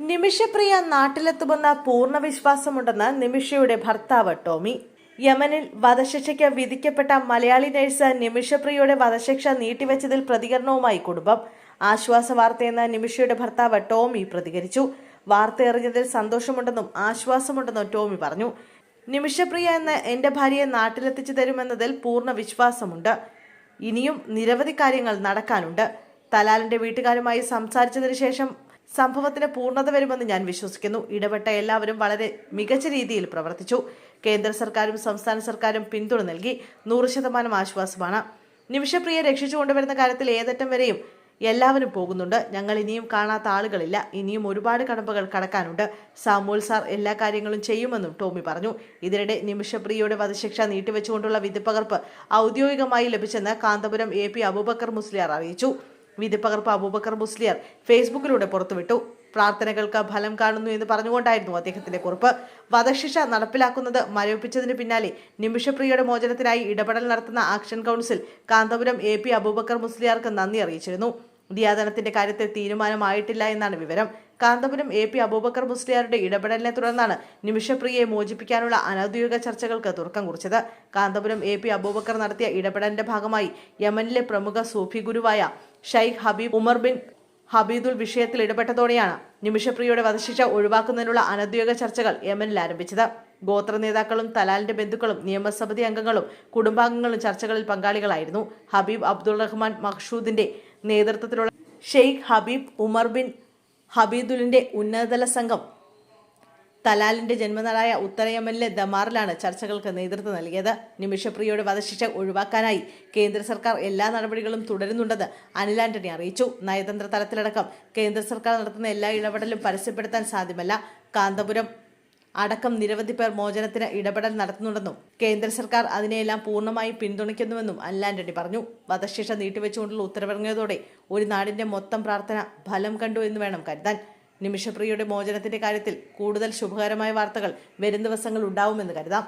നിമിഷപ്രിയ നാട്ടിലെത്തുമെന്ന പൂർണ വിശ്വാസമുണ്ടെന്ന് നിമിഷയുടെ ഭർത്താവ് ടോമി. യമനിൽ വധശിക്ഷയ്ക്ക് വിധിക്കപ്പെട്ട മലയാളി നഴ്സ് നിമിഷപ്രിയയുടെ വധശിക്ഷ നീട്ടിവെച്ചതിൽ പ്രതികരണവുമായി കുടുംബം. ആശ്വാസ വാർത്തയെന്ന് നിമിഷയുടെ ഭർത്താവ് ടോമി പ്രതികരിച്ചു. വാർത്ത എറിഞ്ഞതിൽ സന്തോഷമുണ്ടെന്നും ആശ്വാസമുണ്ടെന്നും ടോമി പറഞ്ഞു. നിമിഷപ്രിയ എന്ന എന്റെ ഭാര്യയെ നാട്ടിലെത്തിച്ചു തരുമെന്നതിൽ പൂർണ വിശ്വാസമുണ്ട്. ഇനിയും നിരവധി കാര്യങ്ങൾ നടക്കാനുണ്ട്. തലാലിന്റെ വീട്ടുകാരുമായി സംസാരിച്ചതിന് ശേഷം സംഭവത്തിന് പൂർണത വരുമെന്ന് ഞാൻ വിശ്വസിക്കുന്നു. ഇടപെട്ട എല്ലാവരും വളരെ മികച്ച രീതിയിൽ പ്രവർത്തിച്ചു. കേന്ദ്ര സർക്കാരും സംസ്ഥാന സർക്കാരും പിന്തുണ നൽകി. നൂറ് ശതമാനം ആശ്വാസമാണ്. നിമിഷപ്രിയെ രക്ഷിച്ചുകൊണ്ടുവരുന്ന കാര്യത്തിൽ ഏതറ്റം വരെയും എല്ലാവരും പോകുന്നുണ്ട്. ഞങ്ങൾ ഇനിയും കാണാത്ത ആളുകളില്ല. ഇനിയും ഒരുപാട് കടമ്പകൾ കടക്കാനുണ്ട്. സാമൂൽ സാർ എല്ലാ കാര്യങ്ങളും ചെയ്യുമെന്നും ടോമി പറഞ്ഞു. ഇതിനിടെ നിമിഷപ്രിയയുടെ വധശിക്ഷ നീട്ടിവെച്ചുകൊണ്ടുള്ള വിധിപ്പകർപ്പ് ഔദ്യോഗികമായി ലഭിച്ചെന്ന് കാന്തപുരം എ പി അബൂബക്കർ മുസ്ലിയാർ അറിയിച്ചു. വിധിപ്പകർപ്പ് അബൂബക്കർ മുസ്ലിയർ ഫേസ്ബുക്കിലൂടെ പുറത്തുവിട്ടു. പ്രാർത്ഥനകൾക്ക് ഫലം കാണുന്നു എന്ന് പറഞ്ഞുകൊണ്ടായിരുന്നു അദ്ദേഹത്തിന്റെ കുറിപ്പ്. വധശിക്ഷ നടപ്പിലാക്കുന്നത് മരവിപ്പിച്ചതിന് പിന്നാലെ നിമിഷപ്രിയയുടെ മോചനത്തിനായി ഇടപെടൽ നടത്തുന്ന action council Kanthapuram A P Aboobacker മുസ്ലിയാർക്ക് നന്ദി അറിയിച്ചിരുന്നു. ദിയാദനത്തിന്റെ കാര്യത്തിൽ തീരുമാനമായിട്ടില്ല എന്നാണ് വിവരം. കാന്തപുരം എ പി അബൂബക്കർ മുസ്ലിയാരുടെ ഇടപെടലിനെ തുടർന്നാണ് നിമിഷപ്രിയയെ മോചിപ്പിക്കാനുള്ള അനൌദ്യോഗിക ചർച്ചകൾക്ക് തുടക്കം കുറിച്ചത്. കാന്തപുരം എ പി അബൂബക്കർ നടത്തിയ ഇടപെടലിന്റെ ഭാഗമായി യമനിലെ പ്രമുഖ സൂഫി ഗുരുവായ Sheikh Habib Umar bin Habeedul വിഷയത്തിൽ ഇടപെട്ടതോടെയാണ് നിമിഷപ്രിയയുടെ വധശിക്ഷ ഒഴിവാക്കുന്നതിനുള്ള അനൌദ്യോഗിക ചർച്ചകൾ യമനിൽ ആരംഭിച്ചത്. ഗോത്ര നേതാക്കളും തലാലിന്റെ ബന്ധുക്കളും നിയമസഭതി അംഗങ്ങളും കുടുംബാംഗങ്ങളും ചർച്ചകളിൽ പങ്കാളികളായിരുന്നു. ഹബീബ് അബ്ദുൾ റഹ്മാൻ മഹ്ഷൂദിന്റെ നേതൃത്വത്തിലുള്ള ഷെയ്ഖ് ഹബീബ് ഉമർ ബിൻ ഹബീദുലിന്റെ ഉന്നതതല സംഘം തലാലിന്റെ ജന്മനാടായ ഉത്തര യമനിലെ ദമാറിലാണ് ചർച്ചകൾക്ക് നേതൃത്വം നൽകിയത്. നിമിഷപ്രിയയുടെ വധശിക്ഷ ഒഴിവാക്കാനായി കേന്ദ്ര സർക്കാർ എല്ലാ നടപടികളും തുടരുന്നുണ്ടെന്ന് അനിൽ ആന്റണി അറിയിച്ചു. നയതന്ത്ര തലത്തിലടക്കം കേന്ദ്ര സർക്കാർ നടത്തുന്ന എല്ലാ ഇടപെടലും പരസ്യപ്പെടുത്താൻ സാധ്യമല്ല. കാന്തപുരം അടക്കം നിരവധി പേർ മോചനത്തിന് ഇടപെടൽ നടത്തുന്നുണ്ടെന്നും കേന്ദ്ര സർക്കാർ അതിനെയെല്ലാം പൂർണമായി പിന്തുണയ്ക്കുന്നുവെന്നും അനിൽ പറഞ്ഞു. വധശിക്ഷ നീട്ടിവെച്ചുകൊണ്ടുള്ള ഉത്തരവിറങ്ങിയതോടെ ഒരു നാടിന്റെ മൊത്തം പ്രാർത്ഥന ഫലം കണ്ടു എന്ന് വേണം കരുതാൻ. നിമിഷപ്രിയയുടെ മോചനത്തിന്റെ കാര്യത്തിൽ കൂടുതൽ ശുഭകരമായ വാർത്തകൾ വരും ദിവസങ്ങൾ ഉണ്ടാവുമെന്ന് കരുതാം.